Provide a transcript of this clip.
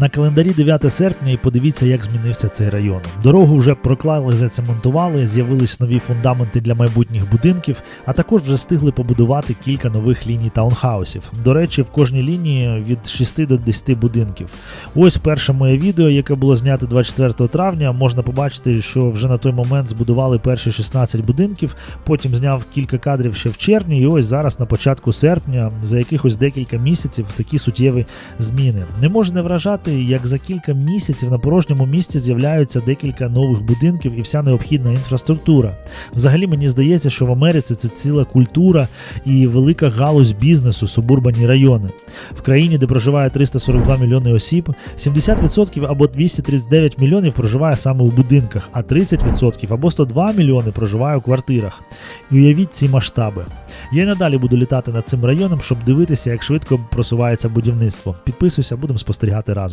На календарі 9 серпня і подивіться, як змінився цей район. Дорогу вже проклали, зацементували, з'явились нові фундаменти для майбутніх будинків, а також вже встигли побудувати кілька нових ліній таунхаусів. До речі, в кожній лінії від 6 до 10 будинків. Ось перше моє відео, яке було знято 24 травня. Можна побачити, що вже на той момент збудували перші 16 будинків. Потім зняв кілька кадрів ще в червні, і ось зараз на початку серпня, за якихось декілька місяців, такі суттєві зміни. Не може не вражати, як за кілька місяців на порожньому місці з'являються декілька нових будинків і вся необхідна інфраструктура. Взагалі мені здається, що в Америці це ціла культура і велика галузь бізнесу, субурбані райони. В країні, де проживає 342 мільйони осіб, 70% або 239 мільйонів проживає саме у будинках, а 30% або 102 мільйони проживає у квартирах. І уявіть ці масштаби. Я й надалі буду літати над цим районом, щоб дивитися, як швидко просувається будівництво. Підписуйся, будемо спостерігати разом.